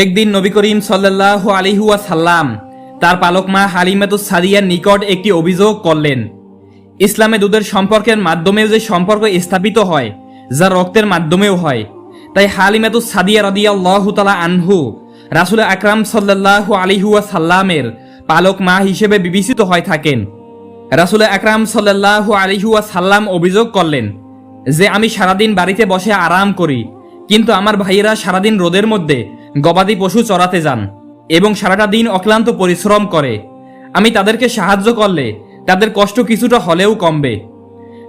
একদিন নবী করিম সাল্লাহ আলিহুয়া সাল্লাম তার পালক মা হালিমাতুস সাদিয়ার নিকট একটি অভিযোগ করলেন। ইসলামে দুধের সম্পর্কের মাধ্যমেও যে সম্পর্ক স্থাপিত হয়, যা রক্তের মাধ্যমেও হয়। তাই হালিমাতুস সাদিয়া রদিয়াল্লাহু তালা আনহু রাসুল আকরাম সাল্লাহ আলিহুয়া সাল্লামের পালক মা হিসেবে বিবেচিত হয়ে থাকেন। রাসুল আকরাম সাল্লাহ আলিহুয়া সাল্লাম অভিযোগ করলেন যে, আমি সারাদিন বাড়িতে বসে আরাম করি। কিন্তু আমার ভাইয়েরা সারাদিন রোদের মধ্যে গবাদি পশু চড়াতে যান এবং সারাটা দিন অক্লান্ত পরিশ্রম করে। আমি তাদেরকে সাহায্য করলে তাদের কষ্ট কিছুটা হলেও কমবে।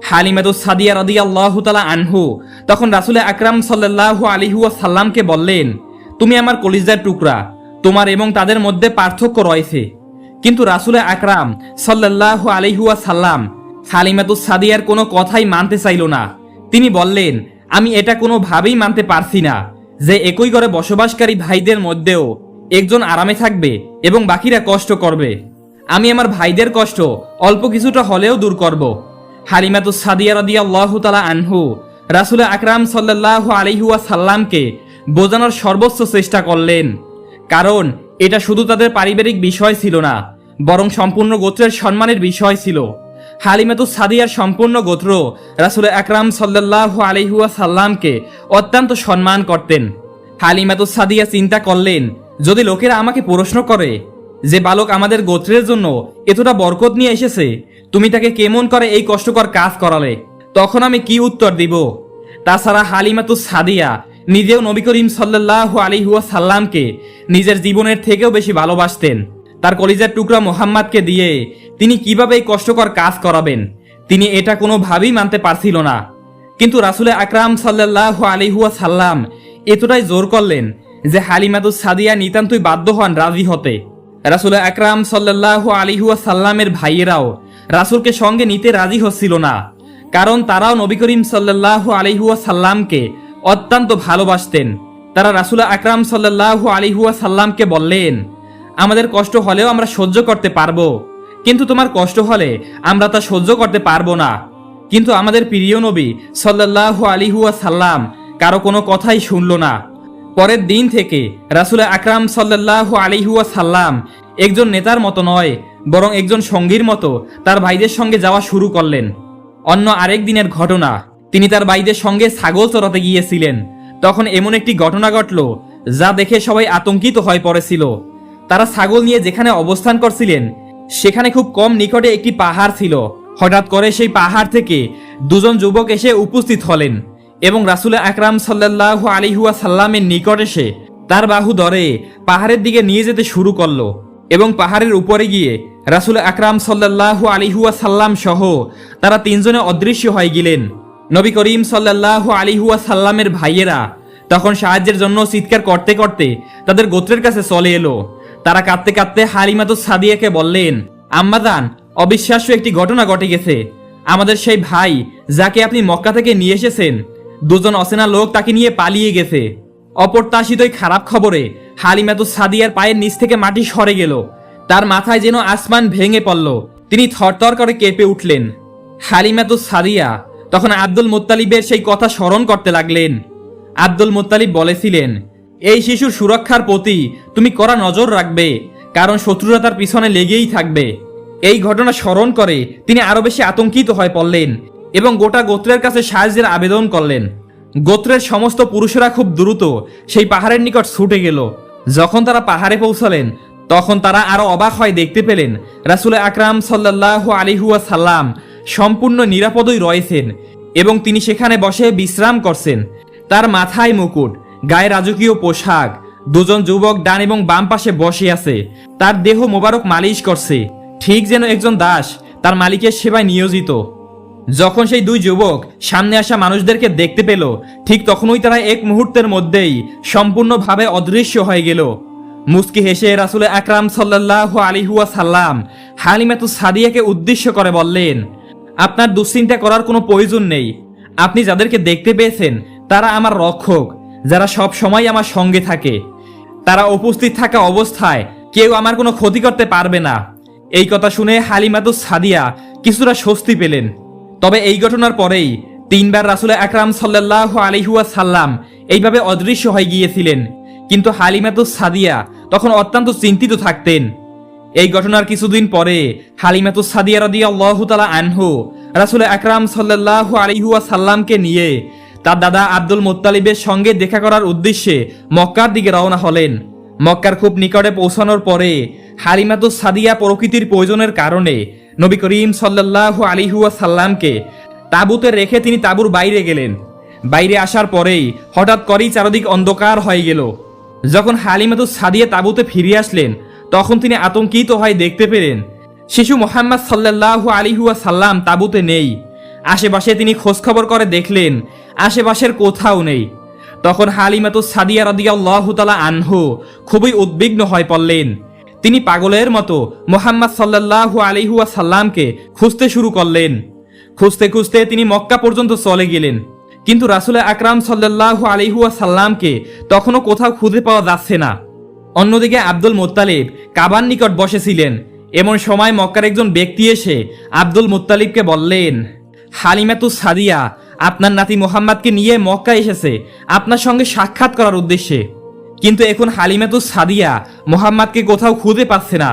হালিমাদুস সাদিয়া রদি আল্লাহ আনহু তখন রাসুল আকরাম সাল্লাহ আলিহুয়া সাল্লামকে বললেন, তুমি আমার কলিজার টুকরা, তোমার এবং তাদের মধ্যে পার্থক্য রয়েছে। কিন্তু রাসুল আকরাম সাল্লাহ আলিহুয়া সাল্লাম হালিমাতুস সাদিয়ার কোনো কথাই মানতে চাইল না। তিনি বললেন আমি এটা কোনোভাবেই মানতে পারছি না যে একই ঘরে বসবাসকারী ভাইদের মধ্যেও একজন আরামে থাকবে এবং বাকিরা কষ্ট করবে। আমি আমার ভাইদের কষ্ট অল্প কিছুটা হলেও দূর করব। হালিমাতুস সাদিয়া রদি আল্লাহ তালা আনহু, রাসুল আকরাম সাল্লাহ আলিহুয়া সাল্লামকে বোঝানোর সর্বোচ্চ চেষ্টা করলেন। কারণ এটা শুধু তাদের পারিবারিক বিষয় ছিল না, বরং সম্পূর্ণ গোত্রের সম্মানের বিষয় ছিল। হালিমাতুস সাদিয়ার সম্পূর্ণ গোত্র রাসুল আকরাম সাল্লাহ আলিহুয়া সাল্লামকে অত্যন্ত সম্মান করতেন। হালিমাতুস সাদিয়া চিন্তা করলেন, যদি লোকেরা আমাকে প্রশ্ন করে যে, বালক, আমাদের গোত্রের জন্য এতটা বরকত নিয়ে এসেছে, তুমি তাকে কেমন করে এই কষ্টকর কাজ করালে? তখন আমি কি উত্তর দিব? তাছাড়া হালিমাতুস সাদিয়া নিজেও নবী করিম সাল্লাহ আলিহুয়া সাল্লামকে নিজের জীবনের থেকেও বেশি ভালোবাসতেন। তার কলিজার টুকরা মোহাম্মদকে দিয়ে তিনি কীভাবে এই কষ্টকর কাজ করাবেন? তিনি এটা কোনোভাবেই মানতে পারছিল না। কিন্তু রাসুলে আকরাম সাল্লাহ আলিহুয়া সাল্লাম এতটাই জোর করলেন যে হালিমাতুস সাদিয়া নিতান্তই বাধ্য হন রাজি হতে। রাসুল আকরাম সাল্লাহ আলিহুয়া সাল্লামের ভাইয়েরাও রাসুলকে সঙ্গে নিতে রাজি হচ্ছিল না। কারণ তারাও নবী করিম সাল্লাহ আলিহুয়া সাল্লামকে অত্যন্ত ভালোবাসতেন। তারা রাসুল আকরাম সাল্লাহ আলিহুয়া সাল্লামকে বললেন, আমাদের কষ্ট হলেও আমরা সহ্য করতে পারব। কিন্তু তোমার কষ্ট হলে আমরা তা সহ্য করতে পারব না। কিন্তু আমাদের প্রিয় নবী সাল্লাহ আলিহুয়া সাল্লাম কারও কোনো কথাই শুনল না। পরের দিন থেকে রাসুল আকরাম সাল্লাহ আলিহুয়া সাল্লাম একজন নেতার মতো নয়, বরং একজন সঙ্গীর মতো তার ভাইদের সঙ্গে যাওয়া শুরু করলেন। অন্য আরেক দিনের ঘটনা, তিনি তার ভাইদের সঙ্গে ছাগল চড়াতে গিয়েছিলেন। তখন এমন একটি ঘটনা ঘটল, যা দেখে সবাই আতঙ্কিত হয়ে পড়েছিল। তারা ছাগল নিয়ে যেখানে অবস্থান করছিলেন সেখানে খুব কম নিকটে একটি পাহাড় ছিল। হঠাৎ করে সেই পাহাড় থেকে দুজন যুবক এসে উপস্থিত হলেন এবং রাসুল আকরাম সাল্লাহ আলিহুয়া সাল্লামের নিকট এসে তার বাহু ধরে পাহাড়ের দিকে নিয়ে যেতে শুরু করল এবং পাহাড়ের উপরে গিয়ে রাসুল আকরাম সাল্লাহ আলিহুয়া সাল্লাম সহ তারা তিনজনে অদৃশ্য হয়ে গেলেন। নবী করিম সাল্লাহ আলিহুয়া সাল্লামের ভাইয়েরা তখন সাহায্যের জন্য চিৎকার করতে করতে তাদের গোত্রের কাছে চলে এলো। তারা কাঁদতে কাঁদতে হালিমাতুস সাদিয়াকে বললেন আম্মাদান অবিশ্বাস্য একটি ঘটনা ঘটে গেছে। আমাদের সেই ভাই, যাকে আপনি মক্কা থেকে নিয়ে এসেছেন, দুজন অচেনা লোক তাকে নিয়ে পালিয়ে গেছে। অপ্রত্যাশিত এই খারাপ খবরে হালিমাতুস সাদিয়ার পায়ের নিচ থেকে মাটি সরে গেল। তার মাথায় যেন আসমান ভেঙে পড়ল। তিনি থরথর করে কেঁপে উঠলেন। হালিমাতুস সাদিয়া, তখন আব্দুল মোত্তালিবের সেই কথা স্মরণ করতে লাগলেন। আব্দুল মোত্তালিব বলেছিলেন এই শিশুর সুরক্ষার প্রতি তুমি কড়া নজর রাখবে, কারণ শত্রুরা তার পিছনে লেগেই থাকবে। এই ঘটনা স্মরণ করে তিনি আরও বেশি আতঙ্কিত হয়ে পড়লেন এবং গোটা গোত্রের কাছে সাহায্যের আবেদন করলেন। গোত্রের সমস্ত পুরুষেরা খুব দ্রুত সেই পাহাড়ের নিকট ছুটে গেল। যখন তারা পাহাড়ে পৌঁছালেন, তখন তারা আরও অবাক হয় দেখতে পেলেন, রাসুল আকরাম সাল্লাহ আলিহুয়া সাল্লাম সম্পূর্ণ নিরাপদই রয়েছেন এবং তিনি সেখানে বসে বিশ্রাম করছেন। তার মাথায় মুকুট গায়ে রাজকীয় পোশাক। দুজন যুবক ডান এবং বাম পাশে বসে আছে। তার দেহ মোবারক মালিশ করছে। ঠিক যেন একজন দাস, তার মালিকের সেবায় নিয়োজিত। যখন সেই দুই যুবক সামনে আসা মানুষদেরকে দেখতে পেল, ঠিক তখনই তারা এক মুহূর্তের মধ্যেই সম্পূর্ণভাবে অদৃশ্য হয়ে গেল। মুস্কি হেসে রাসুল আকরাম সাল্লাহ আলিহুয়া সাল্লাম হালিমাতু সাদিয়াকে উদ্দেশ্য করে বললেন, আপনার দুশ্চিন্তা করার কোনো প্রয়োজন নেই। আপনি যাদেরকে দেখতে পেয়েছেন, তারা আমার রক্ষক। যারা সব সময় আমার সঙ্গে থাকে, তারা উপস্থিত থাকা অবস্থায় কেউ আমার কোনো ক্ষতি করতে পারবে না। এই কথা শুনে হালিমাতুস সাদিয়া কিছুটা স্বস্তি পেলেন। তবে এই ঘটনার পরেই তিনবার রাসুল আকরাম সাল্লাহ আলিহুয়া সাল্লাম এইভাবে অদৃশ্য হয়ে গিয়েছিলেন। কিন্তু হালিমাতুস সাদিয়া তখন অত্যন্ত চিন্তিত থাকতেন। এই ঘটনার কিছুদিন পরে হালিমাতুস সাদিয়া রাদি আল্লাহ তালা আনহু রাসুল আকরাম সাল্লাহ আলিহুয়া সাল্লামকে নিয়ে তার দাদা আব্দুল মোত্তালিবের সঙ্গে দেখা করার উদ্দেশ্যে মক্কার দিকে রওনা হলেন। মক্কার খুব নিকটে পৌঁছানোর পরে হালিমাতুস সাদিয়া প্রকৃতির প্রয়োজনের কারণে নবী করিম সাল্লাহ আলিহুয়া সাল্লামকে তাঁবুতে রেখে তিনি তাঁবুর বাইরে গেলেন। বাইরে আসার পরেই হঠাৎ করেই চারদিক অন্ধকার হয়ে গেল। যখন হালিমাতুস সাদিয়া তাঁবুতে ফিরে আসলেন, তখন তিনি আতঙ্কিত হয় দেখতে পেলেন, শিশু মোহাম্মদ সাল্লাহ আলিহুয়া সাল্লাম তাঁবুতে নেই। আশেপাশে তিনি খোঁজখবর করে দেখলেন, আশেপাশের কোথাও নেই। তখন হালিমাতুস সাদিয়া রাদিয়াল্লাহু তাআলা আনহু খুবই উদ্বিগ্ন হয়ে পড়লেন। তিনি পাগলের মতো মোহাম্মদ সাল্লাল্লাহু আলিহুয়া সাল্লামকে খুঁজতে শুরু করলেন। খুঁজতে খুঁজতে তিনি মক্কা পর্যন্ত চলে গেলেন। কিন্তু রাসুল আকরাম সাল্লাল্লাহু আলাইহি সাল্লামকে তখনও কোথাও খুঁজে পাওয়া যাচ্ছে না। অন্যদিকে আব্দুল মোত্তালিব কাবার নিকট বসেছিলেন। এমন সময় মক্কার একজন ব্যক্তি এসে আব্দুল মোত্তালিবকে বললেন হালিমাতুস সাদিয়া, আপনার নাতি মোহাম্মদকে নিয়ে মক্কা এসেছে, আপনার সঙ্গে সাক্ষাৎ করার উদ্দেশ্যে। কিন্তু এখন হালিমাতুস সাদিয়া মোহাম্মদকে কোথাও খুঁজে পাচ্ছে না।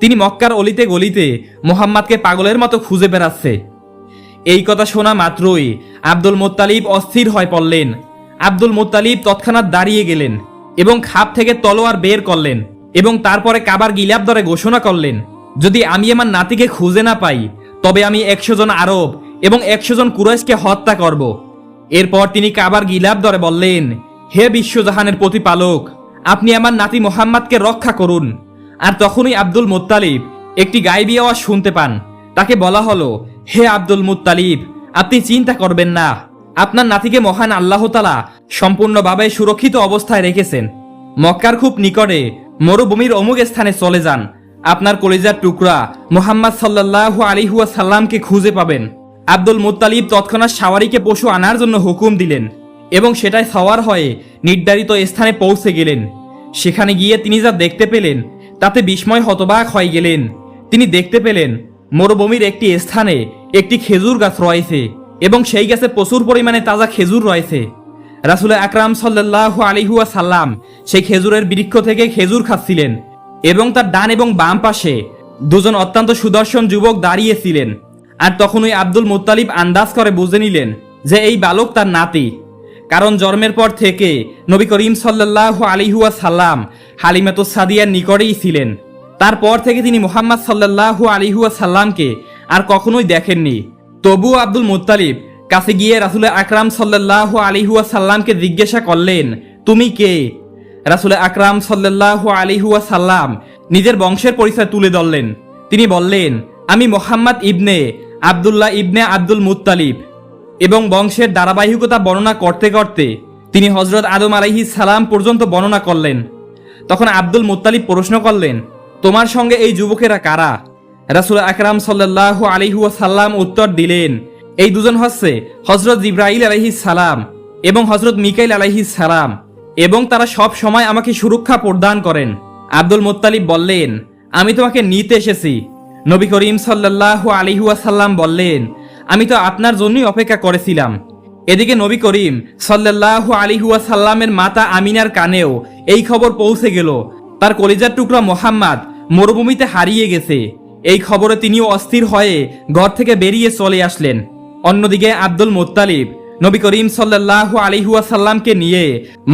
তিনি মক্কার অলিতে গলিতে মোহাম্মদকে পাগলের মতো খুঁজে বেড়াচ্ছে। এই কথা শোনা মাত্রই আব্দুল মোত্তালিব অস্থির হয়ে পড়লেন। আব্দুল মোত্তালিব তৎক্ষণাৎ দাঁড়িয়ে গেলেন এবং খাপ থেকে তলোয়ার বের করলেন এবং তারপরে কাবার গিলাপ দরে ঘোষণা করলেন, যদি আমি আমার নাতিকে খুঁজে না পাই, তবে আমি একশো জন আরব এবং একশো জন কুরাইশকে হত্যা করব। এরপর তিনি কাবার গিলাপ ধরে বললেন, হে বিশ্বজাহানের প্রতিপালক, আপনি আমার নাতি মোহাম্মদকে রক্ষা করুন। আর তখনই আব্দুল মোত্তালিব একটি গাইবি আওয়াজ শুনতে পান। তাকে বলা হলো, হে আব্দুল মুত্তালিব, আপনি চিন্তা করবেন না। আপনার নাতিকে মহান আল্লাহ তালা সম্পূর্ণভাবে সুরক্ষিত অবস্থায় রেখেছেন। মক্কার খুব নিকটে মরুভূমির অমুক স্থানে চলে যান। আপনার কলিজার টুকরা মোহাম্মদ সাল্লাহ আলিহুয়া সাল্লামকে খুঁজে পাবেন। আব্দুল মুত্তালিব তৎক্ষণাৎ সাওয়ারিকে পশু আনার জন্য হুকুম দিলেন এবং সেটাই সওয়ার হয়ে নির্ধারিত স্থানে পৌঁছে গেলেন। সেখানে গিয়ে তিনি যা দেখতে পেলেন, তাতে বিস্ময় হতবাক হয়ে গেলেন। তিনি দেখতে পেলেন, মরুভূমির একটি স্থানে একটি খেজুর গাছ রয়েছে এবং সেই গাছে প্রচুর পরিমাণে তাজা খেজুর রয়েছে। রাসুল আকরাম সাল্লাহ আলিহুয়া সাল্লাম সেই খেজুরের বৃক্ষ থেকে খেজুর খাচ্ছিলেন এবং তার ডান এবং বাম পাশে দুজন অত্যন্ত সুদর্শন যুবক দাঁড়িয়েছিলেন আর তখন ওই আব্দুল মুত্তালিব আন্দাজ করে বুঝে নিলেন যে এই বালক তার নাতি। কারণ জন্মের পর থেকে নবী করিম সাল্লাহ আলিহুয়া সাল্লাম হালিমাতুস সাদিয়ার নিকটেই ছিলেন। তারপর থেকে তিনি মোহাম্মদ সাল্লাহ আলিহুয়া সাল্লামকে আর কখনোই দেখেননি। তবুও আব্দুল মুত্তালিব কাছে গিয়ে রাসুল আকরাম সাল্লাহ আলিহুয়া সাল্লামকে জিজ্ঞাসা করলেন, তুমি কে? রাসুল আকরাম সাল্লাহ আলিহুয়া সাল্লাম নিজের বংশের পরিচয় তুলে ধরলেন। তিনি বললেন, আমি Muhammad ibn Abdullah ibn Abdul Muttalib এবং বংশের ধারাবাহিকতা বর্ণনা করতে করতে তিনি হজরত আদম আলাইহি সালাম পর্যন্ত বর্ণনা করলেন। তখন আব্দুল মুত্তালিব প্রশ্ন করলেন, তোমার সঙ্গে এই যুবকেরা কারা? রাসুল আকরাম সাল্লাহ আলিহুয়া সাল্লাম উত্তর দিলেন, এই দুজন হচ্ছে হজরত ইব্রাহিল আলাইহি সালাম এবং হজরত মিকাইল আলাইহি সালাম এবং তারা সব সময় আমাকে সুরক্ষা প্রদান করেন। আব্দুল মুত্তালিব বললেন, আমি তোমাকে নিতে এসেছি। নবী করিম সাল্লাহ আলিহুয়া সাল্লাম বললেন, আমি তো আপনার জন্যই অপেক্ষা করেছিলাম। এদিকে নবী করিম সাল্লাহ আলিহুয়া সাল্লামের মাতা আমিনার কানেও এই খবর পৌঁছে গেল। তার কলিজার টুকরা মোহাম্মদ মরুভূমিতে হারিয়ে গেছে। এই খবরে তিনিও অস্থির হয়ে ঘর থেকে বেরিয়ে চলে আসলেন। অন্যদিকে আব্দুল মোত্তালিব নবী করিম সাল্লাহ আলিহুয়া সাল্লামকে নিয়ে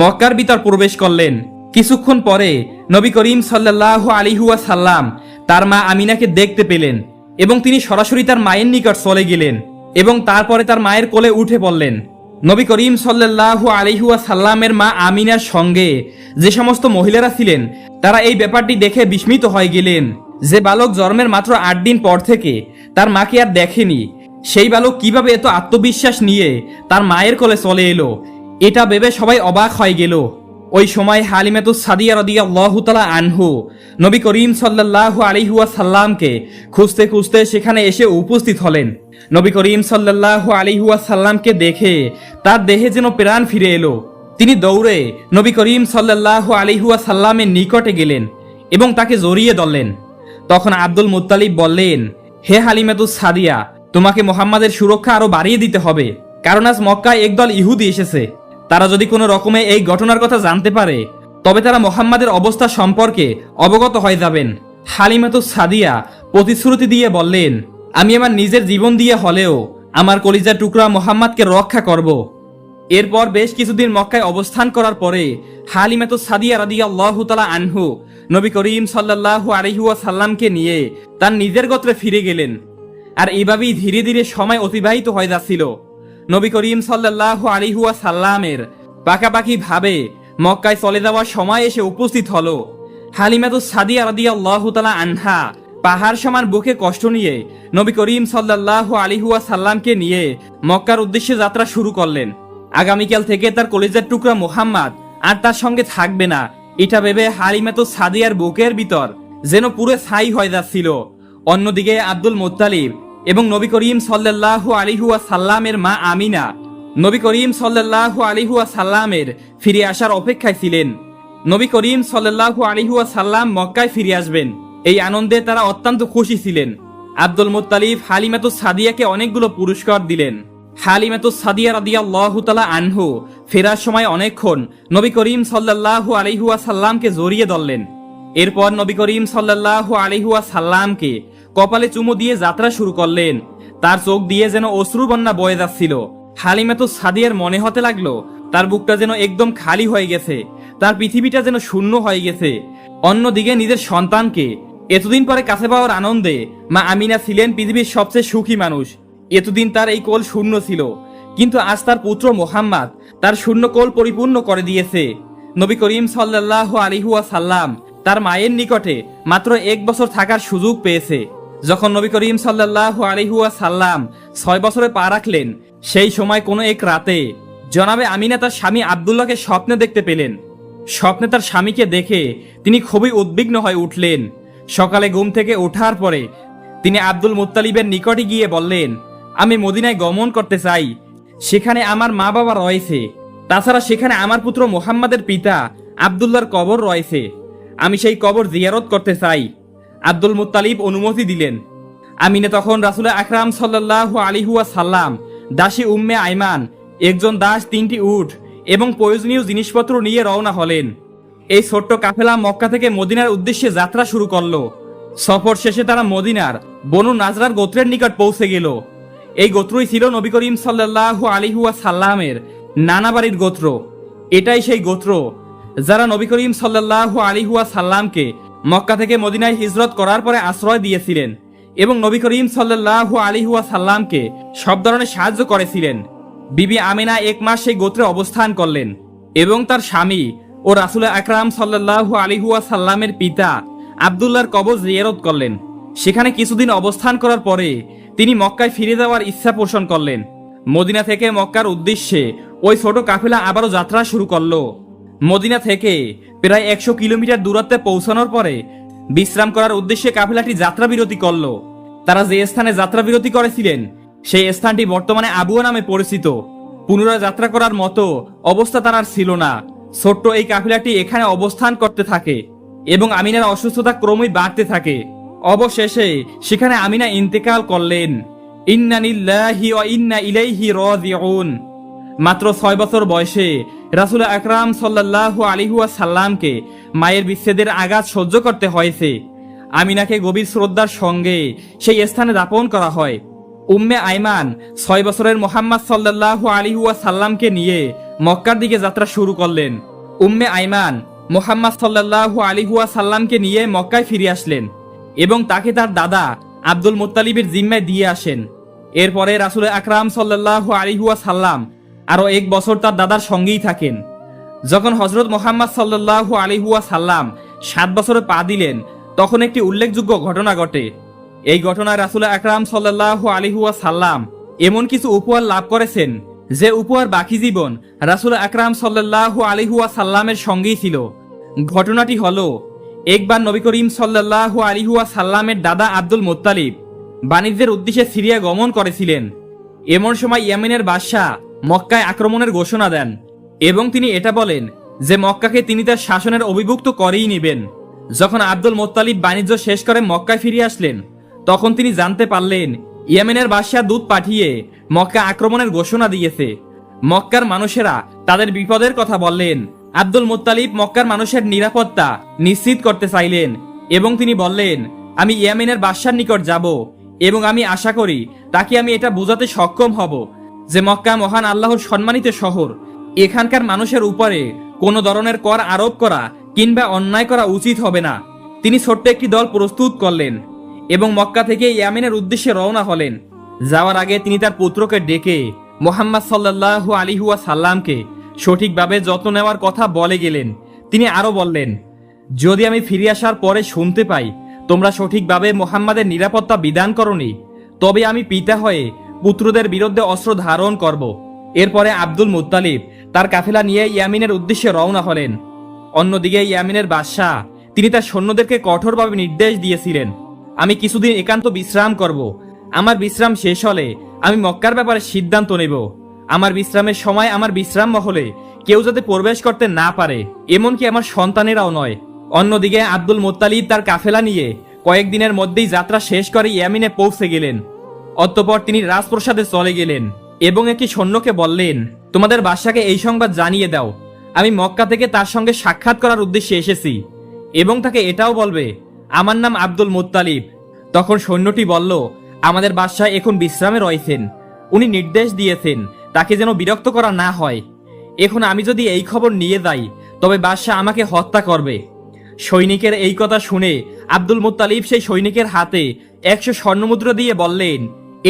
মক্কার ভিতর প্রবেশ করলেন। কিছুক্ষণ পরে নবী করিম সাল্লাহ আলিহুয়া সাল্লাম তার মা আমিনাকে দেখতে পেলেন এবং তিনি সরাসরি তার মায়ের নিকট চলে গেলেন এবং তারপরে তার মায়ের কোলে উঠে পড়লেন। নবী করিম সাল্লাহ আলিহুয়া সাল্লামের মা আমিনার সঙ্গে যে সমস্ত মহিলারা ছিলেন, তারা এই ব্যাপারটি দেখে বিস্মিত হয়ে গেলেন যে বালক জন্মের মাত্র আট দিন পর থেকে তার মাকে আর দেখেনি। সেই বালক কীভাবে এত আত্মবিশ্বাস নিয়ে তার মায়ের কোলে চলে এলো? এটা ভেবে সবাই অবাক হয়ে গেল। ওই সময় হালিমাতুস সাদিয়া রদিয়া তালা আনহু, নবী করিম সাল্লাহ আলিহুয়া সাল্লামকে খুঁজতে খুঁজতে সেখানে এসে উপস্থিত হলেন। নবী করিম সাল্লাহ আলিহুয়া সাল্লামকে দেখে তার দেহে যেন প্রাণ ফিরে এলো। তিনি দৌড়ে নবী করিম সাল্লাহ আলিহুয়া সাল্লামের নিকটে গেলেন এবং তাকে জড়িয়ে ধরলেন। তখন আব্দুল মুত্তালিব বললেন, হে হালিমাতুস সাদিয়া, তোমাকে মোহাম্মদের সুরক্ষা আরও বাড়িয়ে দিতে হবে, কারণ আজ মক্কায় একদল ইহুদি এসেছে। তারা যদি কোনো রকমে এই ঘটনার কথা জানতে পারে, তবে তারা মোহাম্মদের অবস্থা সম্পর্কে অবগত হয়ে যাবেন। হালিমাতু সাদিয়া প্রতিশ্রুতি দিয়ে বললেন, আমি আমার নিজের জীবন দিয়ে হলেও আমার কলিজার টুকরা মোহাম্মদকে রক্ষা করব। এরপর বেশ কিছুদিন মক্কায় অবস্থান করার পরে হালিমাতু সাদিয়া রাদিয়াল্লাহু তাআলা আনহু নবী করিম সাল্লাল্লাহু আলাইহি ওয়াসাল্লামকে নিয়ে তার নিজের গোত্রে ফিরে গেলেন। আর এভাবেই ধীরে ধীরে সময় অতিবাহিত হয়ে যাচ্ছিল। নবী করিম সাল্লাল্লাহু আলাইহি ওয়াসাল্লামের পাকাপাকি ভাবে মক্কায় চলে যাওয়ার সময় এসে উপস্থিত হলো। হালিমাতু সাদিয়া রাদিয়াল্লাহু তাআলা আনহা পাহাড় সমান বুকে কষ্ট নিয়ে নবী করিম সাল্লাল্লাহু আলিহুয়া সাল্লামকে নিয়ে মক্কার উদ্দেশ্যে যাত্রা শুরু করলেন। আগামীকাল থেকে তার কলেজের টুকরা মোহাম্মদ আর তার সঙ্গে থাকবে না। এটা ভেবে হালিমাতু সাদিয়ার বুকের ভিতর যেন পুরো ছাই হয়ে যাচ্ছিল। অন্যদিকে আব্দুল মোত্তালিব এবং নবী করিম সাল্লাল্লাহু আলিহুয়া সাল্লামের মা আমিনা। নবী করিম সাল্লাল্লাহু আলিহুয়া সাল্লামের ফিরে আসার অপেক্ষায় ছিলেন। নবী করিম সাল্লাল্লাহু আলিহুয়া সাল্লাম মক্কায় ফিরে আসবেন। এই আনন্দে তারা অত্যন্ত খুশি ছিলেন। আব্দুল মুত্তালিব হালিমাতু সাদিয়াকে অনেকগুলো পুরস্কার দিলেন। হালিমাতু সাদিয়া রাদিয়াল্লাহু তাআলা আনহু ফেরার সময় অনেকক্ষণ নবী করিম সাল্লাল্লাহু আলাইহুয়া সাল্লামকে জড়িয়ে ধরলেন। এরপর নবী করিম সাল্লাল্লাহু আলাইহুয়া সাল্লামকে কপালে চুমু দিয়ে যাত্রা শুরু করলেন। তার চোখ দিয়ে যেন অশ্রু বন্যা বয়ে যাচ্ছিল। হালিমা তো সাদিয়ার মনে হতে লাগল, তার বুকটা যেন একদম খালি হয়ে গেছে, তার পৃথিবীটা যেন শূন্য হয়ে গেছে। অন্যদিকে নিজের সন্তানকে, এতদিন পরে কাছে পাওয়ার আনন্দে মা আমিনা ছিলেন পৃথিবীর সবচেয়ে সুখী মানুষ। এতদিন তার এই কোল শূন্য ছিল, কিন্তু আজ তার পুত্র মোহাম্মদ তার শূন্য কোল পরিপূর্ণ করে দিয়েছে। নবী করিম সাল্লাহ আলিহুয়া সাল্লাম তার মায়ের নিকটে মাত্র এক বছর থাকার সুযোগ পেয়েছে। যখন নবী করিম সাল্লাহ আলিহুয়া সাল্লাম ছয় বছরে পা রাখলেন, সেই সময় কোনো এক রাতে জনাবে আমিনা তার স্বামী আবদুল্লাহকে স্বপ্নে দেখতে পেলেন। স্বপ্নে তার স্বামীকে দেখে তিনি খুবই উদ্বিগ্ন হয়ে উঠলেন। সকালে ঘুম থেকে ওঠার পরে তিনি আব্দুল মুত্তালিবের নিকটে গিয়ে বললেন, আমি মদিনায় গমন করতে চাই। সেখানে আমার মা বাবা রয়েছে। তাছাড়া সেখানে আমার পুত্র মোহাম্মদের পিতা আবদুল্লার কবর রয়েছে। আমি সেই কবর জিয়ারত করতে চাই। আব্দুল মুতালিব অনুমতি দিলেন। আমিনে তখন রাসুল আকরাম সাল্লাহ আলিহুয়া সাল্লাম দাসী উম্মে আইমান, একজন দাস, তিনটি উঠ এবং প্রয়োজনীয় জিনিসপত্র নিয়ে রওনা হলেন। এই ছোট্ট কাফেলা মক্কা থেকে মদিনার উদ্দেশ্যে যাত্রা শুরু করল। সফর শেষে তারা মদিনার বনু নাজরার গোত্রের নিকট পৌঁছে গেল। এই গোত্রই ছিল নবী করিম সাল্লাহ আলিহুয়া সাল্লামের নানা বাড়ির গোত্র। এটাই সেই গোত্র যারা নবী করিম সাল্লাহ আলিহুয়া সাল্লামকে মক্কা থেকে মদিনায় হিজরত করার পরে আশ্রয় দিয়েছিলেন এবং নবী করিম সাল্লাহ আলিহুয়া সাল্লামকে সব ধরনের সাহায্য করেছিলেন। বিবি আমিনা এক মাস সেই গোত্রে অবস্থান করলেন এবং তার স্বামী ও রাসুল আকরাম সাল্লাহ আলিহুয়া সাল্লামের পিতা আবদুল্লাহর কবজ জিয়ারত করলেন। সেখানে কিছুদিন অবস্থান করার পরে তিনি মক্কায় ফিরে যাওয়ার ইচ্ছা পোষণ করলেন। মদিনা থেকে মক্কার উদ্দেশ্যে ওই ছোট কাফেলা আবারও যাত্রা শুরু করল। মদিনা থেকে প্রায় একশো কিলোমিটার দূরত্বে পৌঁছানোর পরে বিশ্রাম করার উদ্দেশ্যে কাফেলাটি যাত্রা বিরতি করল। তারা যে স্থানে যাত্রা বিরতি করেছিলেন, সেই স্থানটি বর্তমানে আবুয়া নামে পরিচিত। পুনরায় যাত্রা করার মতো অবস্থা তার আর ছিল না। ছোট্ট এই কাফিলাটি এখানে অবস্থান করতে থাকে এবং আমিনার অসুস্থতা ক্রমেই বাড়তে থাকে। অবশেষে সেখানে আমিনা ইন্তেকাল করলেন। ইন্না ইলাইহি রাজিউন। মাত্র ছয় বছর বয়সে রাসুল আকরাম সাল্লাল্লাহু আলিহুয়া সাল্লামকে মায়ের বিচ্ছেদের আঘাত সহ্য করতে হয়েছে। আমিনাকে গভীর শ্রদ্ধার সঙ্গে সেই স্থানে দাপন করা হয়। উম্মে আইমান ছয় বছরের মোহাম্মদ সাল্লাল্লাহু আলিহুয়া সাল্লামকে নিয়ে মক্কার দিকে যাত্রা শুরু করলেন। উম্মে আইমান মোহাম্মদ সাল্লাল্লাহু আলিহুয়া সাল্লামকে নিয়ে মক্কায় ফিরে আসলেন এবং তাকে তার দাদা আব্দুল মুত্তালিবের জিম্মায় দিয়ে আসেন। এরপরে রাসুল আকরাম সাল্লাল্লাহু আলিহুয়া সাল্লাম আরও এক বছর তার দাদার সঙ্গেই থাকেন। যখন হজরত মোহাম্মদ সাল্লাল্লাহু আলিহুয়া সাল্লাম সাত বছরে পা দিলেন, তখন একটি উল্লেখযোগ্য ঘটনা ঘটে। এই ঘটনায় রাসুল আকরাম সাল্লাল্লাহু আলিহুয়া সাল্লাম এমন কিছু উপহার লাভ করেছেন, যে উপহার বাকি জীবন রাসুল আকরাম সাল্লাল্লাহু আলিহুয়া সাল্লামের সঙ্গেই ছিল। ঘটনাটি হলো, একবার নবী করিম সাল্লাল্লাহু আলিহুয়া সাল্লামের দাদা আব্দুল মোত্তালিব বাণিজ্যের উদ্দেশ্যে সিরিয়া গমন করেছিলেন। এমন সময় ইয়েমেনের বাদশাহ মক্কায় আক্রমণের ঘোষণা দেন এবং তিনি এটা বলেন যে মক্কাকে তিনি তার শাসনের অভিভুক্ত করেই নেবেন। যখন আব্দুল মোত্তালিব বাণিজ্য শেষ করে মক্কায় ফিরে আসলেন, তখন তিনি জানতে পারলেন, ইয়েমেনের বাদশাহ দূত পাঠিয়ে মক্কা আক্রমণের ঘোষণা দিয়েছে। মক্কার মানুষেরা তাদের বিপদের কথা বললেন। আব্দুল মোত্তালিব মক্কার মানুষের নিরাপত্তা নিশ্চিত করতে চাইলেন এবং তিনি বললেন, আমি ইয়ামিনের বাদশার নিকট যাব এবং আমি আশা করি তাকে আমি এটা বোঝাতে সক্ষম হব। যে মক্কা মহান আল্লাহর সম্মানিত শহর, এখানকার মানুষের উপরে কোনো ধরনের কর আরোপ করা কিংবা অন্যায় করা উচিত হবে না। তিনি ছোট্ট একটি দল প্রস্তুত করলেন এবং মক্কা থেকে ইয়ামিনের উদ্দেশ্যে রওনা হলেন। যাওয়ার আগে তিনি তার পুত্রকে ডেকে মোহাম্মদ সাল্লাল্লাহু আলিহুয়া সাল্লামকে সঠিকভাবে যত্ন নেওয়ার কথা বলে গেলেন। তিনি আরও বললেন, যদি আমি ফিরে আসার পরে শুনতে পাই তোমরা সঠিকভাবে মোহাম্মদের নিরাপত্তা বিধান করনি, তবে আমি পিতা হয়ে পুত্রদের বিরুদ্ধে অস্ত্র ধারণ করব। এরপরে আব্দুল মুত্তালিব তার কাফেলা নিয়ে ইয়ামিনের উদ্দেশ্যে রওনা হলেন। অন্যদিকে ইয়ামিনের বাদশাহ, তিনি তার সৈন্যদেরকে কঠোরভাবে নির্দেশ দিয়েছিলেন, আমি কিছুদিন একান্ত বিশ্রাম করব। আমার বিশ্রাম শেষ হলে আমি মক্কার ব্যাপারে সিদ্ধান্ত নেব। আমার বিশ্রামের সময় আমার বিশ্রাম মহলে কেউ যাতে প্রবেশ করতে না পারে, এমনকি আমার সন্তানেরাও নয়। অন্যদিকে আব্দুল মোত্তালিব তার কাফেলা নিয়ে কয়েকদিনের মধ্যেই যাত্রা শেষ করে ইয়ামিনে পৌঁছে গেলেন। অতঃপর তিনি রাজপ্রসাদে চলে গেলেন এবং একটি সৈন্যকে বললেন, তোমাদের বাদশাকে এই সংবাদ জানিয়ে দাও। আমি মক্কা থেকে তার সঙ্গে সাক্ষাৎ করার উদ্দেশ্যে এসেছি এবং তাকে এটাও বলবে, আমার নাম আব্দুল মুত্তালিব। তখন সৈন্যটি বলল, আমাদের বাদশাহ এখন বিশ্রামে রয়েছেন। উনি নির্দেশ দিয়েছেন তাকে যেন বিরক্ত করা না হয়। এখন আমি যদি এই খবর নিয়ে যাই, তবে বাদশাহ আমাকে হত্যা করবে। সৈনিকের এই কথা শুনে আব্দুল মুত্তালিব সেই সৈনিকের হাতে একশো স্বর্ণমুদ্রা দিয়ে বললেন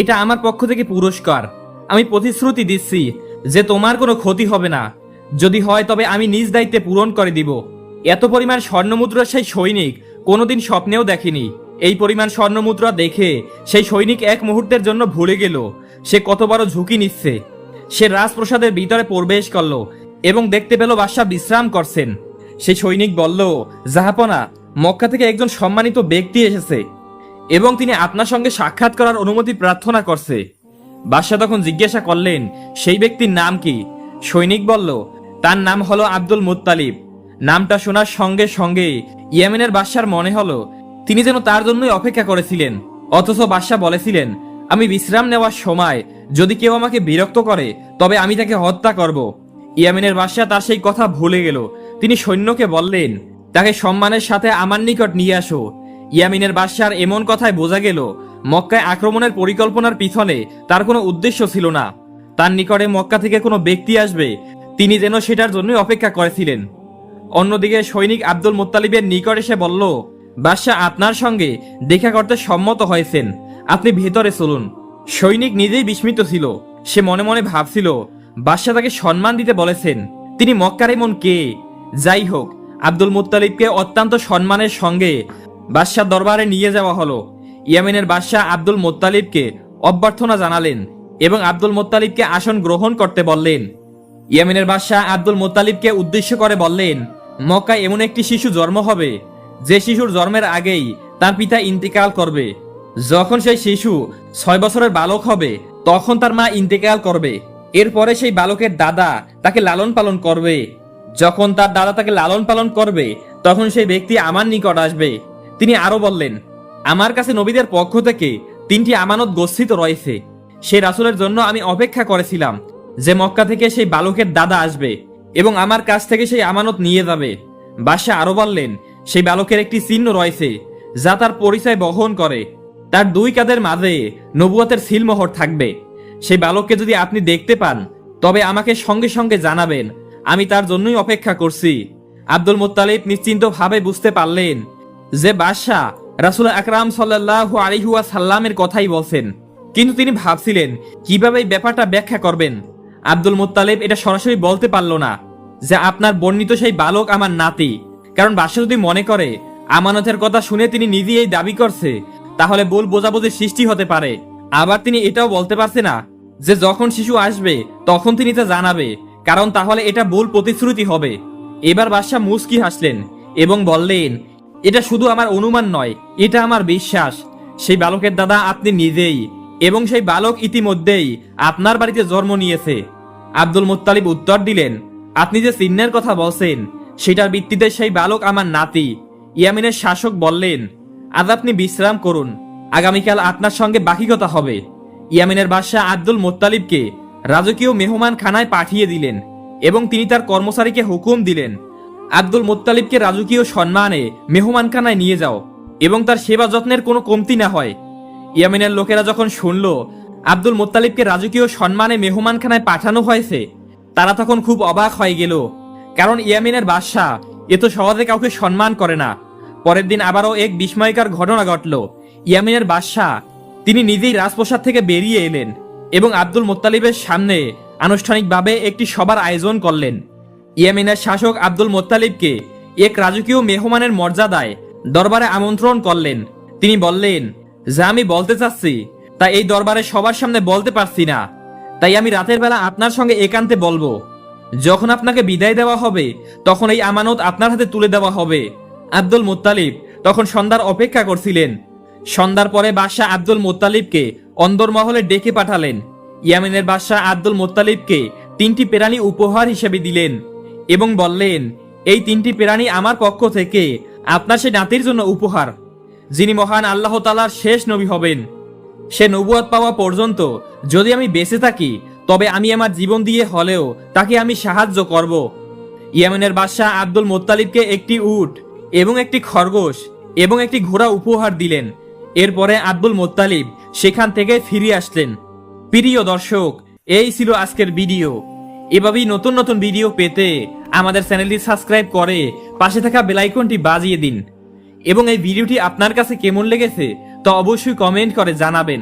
এটা আমার পক্ষ থেকে পুরস্কার। আমি প্রতিশ্রুতি দিচ্ছি যে তোমার কোনো ক্ষতি হবে না। যদি হয়, তবে আমি নিজ দায়িত্বে পূরণ করে দিব। এত পরিমাণ স্বর্ণমুদ্রা সেই সৈনিক কোনোদিন স্বপ্নেও দেখেনি। এই পরিমাণ স্বর্ণমুদ্রা দেখে সেই সৈনিক এক মুহূর্তের জন্য ভুলে গেল। সে কত বড় ঝুঁকি নিচ্ছে। সে রাজপ্রসাদের ভিতরে প্রবেশ করল এবং দেখতে পেল বাদশাহ বিশ্রাম করছেন। সেই সৈনিক বলল, জাহাপনা, মক্কা থেকে একজন সম্মানিত ব্যক্তি এসেছে। এবং তিনি আপনার সঙ্গে সাক্ষাৎ করার অনুমতি প্রার্থনা করছে। বাদশাহ তখন জিজ্ঞাসা করলেন, সেই ব্যক্তির নাম কি? সৈনিক বলল, তার নাম হলো আব্দুল মুত্তালিব। নামটা শোনার সঙ্গে সঙ্গে ইয়েমেনের বাদশার মনে হলো, তিনি যেন তার জন্যই অপেক্ষা করেছিলেন। অথচ বাদশাহ বলেছিলেন, আমি বিশ্রাম নেওয়ার সময় যদি কেউ আমাকে বিরক্ত করে, তবে আমি তাকে হত্যা করব। ইয়ামিনের বাদশাহ তার সেই কথা ভুলে গেল। তিনি সৈন্যকে বললেন, তাকে সম্মানের সাথে আমার নিকট নিয়ে আসো। ইয়ামিনের বাদশার এমন কথায় বোঝা গেল, মক্কায় আক্রমণের পরিকল্পনার পিছনে তার কোনো উদ্দেশ্য ছিল না। তার নিকটে মক্কা থেকে কোনো ব্যক্তি আসবে, তিনি যেন সেটার জন্যই অপেক্ষা করেছিলেন। অন্যদিকে সৈনিক আব্দুল মোত্তালিবের নিকট এসে বলল, বাদশাহ আপনার সঙ্গে দেখা করতে সম্মত হয়েছেন, আপনি ভেতরে চলুন। সৈনিক নিজেই বিস্মিত ছিল, সে মনে মনে ভাবছিল, বাদশাহ তাকে সম্মান দিতে বলেছেন, তিনি মক্কার এমন কে? যাই হোক, আব্দুল মুত্তালিবকে অত্যন্ত সম্মানের সঙ্গে বাদশাহ দরবারে নিয়ে যাওয়া হলো। ইয়ামিনের বাদশাহ আব্দুল মোত্তালিবকে অভ্যর্থনা জানালেন এবং আব্দুল মোত্তালিবকে আসন গ্রহণ করতে বললেন। ইয়ামিনের বাদশাহ আব্দুল মোত্তালিবকে উদ্দেশ্য করে বললেন, মক্কায় এমন একটি শিশু জন্ম হবে, যে শিশুর জন্মের আগেই তার পিতা ইন্তেকাল করবে। যখন সেই শিশু ছয় বছরের বালক হবে, তখন তার মা ইন্তেকাল করবে। এরপরে সেই বালকের দাদা তাকে লালন পালন করবে। যখন তার দাদা তাকে লালন পালন করবে, তখন সেই ব্যক্তি আমার নিকট আসবে। তিনি আরও বললেন, আমার কাছে নবীদের পক্ষ থেকে তিনটি আমানত গচ্ছিত রয়েছে। সেই রাসুলের জন্য আমি অপেক্ষা করেছিলাম যে মক্কা থেকে সেই বালকের দাদা আসবে এবং আমার কাছ থেকে সেই আমানত নিয়ে যাবে। বাসা আরও বললেন, সেই বালকের একটি চিহ্ন রয়েছে, যা তার পরিচয় বহন করে। তার দুই কাদের মাঝে নবুয়াতের সিলমোহর থাকবে। সেই বালককে যদি আপনি দেখতে পান, তবে আমাকে সঙ্গে সঙ্গে জানাবেন। আমি তার জন্যই অপেক্ষা করছি। আব্দুল মুত্তালিব নিশ্চিন্ত ভাবে বুঝতে পারলেন যে বাদশাহ রাসুল আকরাম সাল্লাহ আলিহুয়া সাল্লামের কথাই বলছেন। কিন্তু তিনি ভাবছিলেন, কীভাবে ব্যাপারটা ব্যাখ্যা করবেন? আব্দুল মুত্তালিব এটা সরাসরি বলতে পারল না যে আপনার বর্ণিত সেই বালক আমার নাতি। কারণ বাদশাহ যদি মনে করে, আমানতের কথা শুনে তিনি নিজেই এই দাবি করছে, তাহলে ভুল বোঝাবুঝির সৃষ্টি হতে পারে। আবার তিনি এটাও বলতে পারছে না যে যখন শিশু আসবে, তখন তিনি তা জানাবে, কারণ তাহলে এটা ভুল প্রতিশ্রুতি হবে। এবার বাদশাহ মুস্কি হাসলেন এবং বললেন এটা শুধু আমার অনুমান নয়, এটা আমার বিশ্বাস। সেই বালকের দাদা আপনি নিজেই, এবং সেই বালক ইতিমধ্যেই আপনার বাড়িতে জন্ম নিয়েছে। আব্দুল মুত্তালিব উত্তর দিলেন, আপনি যে চিহ্নের কথা বলছেন, সেটার ভিত্তিতে সেই বালক আমার নাতি। ইয়ামিনের শাসক বললেন, আজ আপনি বিশ্রাম করুন, আগামীকাল আপনার সঙ্গে বাকি কথা হবে। ইয়ামিনের বাদশাহ আব্দুল মোত্তালিবকে রাজকীয় মেহমান খানায় পাঠিয়ে দিলেন, এবং তিনি তার কর্মচারীকে হুকুম দিলেন আব্দুল মোত্তালিবকে রাজকীয় সম্মানে মেহমানখানায় নিয়ে যাও এবং তার সেবা যত্নের কোনো কমতি না হয়। ইয়ামিনের লোকেরা যখন শুনল আব্দুল মোত্তালিবকে রাজকীয় সম্মানে মেহমানখানায় পাঠানো হয়েছে, তারা তখন খুব অবাক হয়ে গেল, কারণ ইয়ামিনের বাদশাহ এ তো সহজে কাউকে সম্মান করে না। পরের দিন আবারও এক বিস্ময়কর ঘটনা ঘটল। ইয়ামিনের বাদশাহ, তিনি নিজেই রাজপ্রসাদ থেকে বেরিয়ে এলেন এবং আব্দুল মোত্তালিবের সামনে আনুষ্ঠানিকভাবে একটি সভার আয়োজন করলেন। ইয়েমেনের শাসক আব্দুল মোত্তালিবকে এক রাজকীয় মেহমানের মর্যাদায় দরবারে আমন্ত্রণ করলেন। তিনি বললেন, যা আমি বলতে চাচ্ছি, তা এই দরবারে সবার সামনে বলতে পারছি না। তাই আমি রাতের বেলা আপনার সঙ্গে একান্তে বলব। যখন আপনাকে বিদায় দেওয়া হবে, তখন এই আমানত আপনার হাতে তুলে দেওয়া হবে। আব্দুল মোত্তালিব তখন সন্ধ্যার অপেক্ষা করছিলেন। সন্ধ্যার পরে বাদশাহ আব্দুল মোত্তালিবকে অন্দরমহলে ডেকে পাঠালেন। ইয়ামিনের বাদশাহ আব্দুল মোত্তালিবকে তিনটি প্রাণী উপহার হিসেবে দিলেন। এবং বললেন, এই তিনটি প্রাণী আমার পক্ষ থেকে আপনার সে নাতির জন্য উপহার, যিনি মহান আল্লাহ তালার শেষ নবী হবেন। সে নবুয়াত পাওয়া পর্যন্ত যদি আমি বেঁচে থাকি, তবে আমি আমার জীবন দিয়ে হলেও তাকে আমি সাহায্য করব। ইয়েমেনের বাদশাহ আব্দুল মোত্তালিবকে একটি উট এবং একটি খরগোশ এবং একটি ঘোড়া উপহার দিলেন। এরপরে আব্দুল মোত্তালিব সেখান থেকে ফিরে আসলেন। প্রিয় দর্শক, এই ছিল আজকের ভিডিও। এভাবেই নতুন নতুন ভিডিও পেতে আমাদের চ্যানেলটি সাবস্ক্রাইব করে, পাশে থাকা বেলাইকনটি বাজিয়ে দিন। এবং এই ভিডিওটি আপনার কাছে কেমন লেগেছে তা অবশ্যই কমেন্ট করে জানাবেন।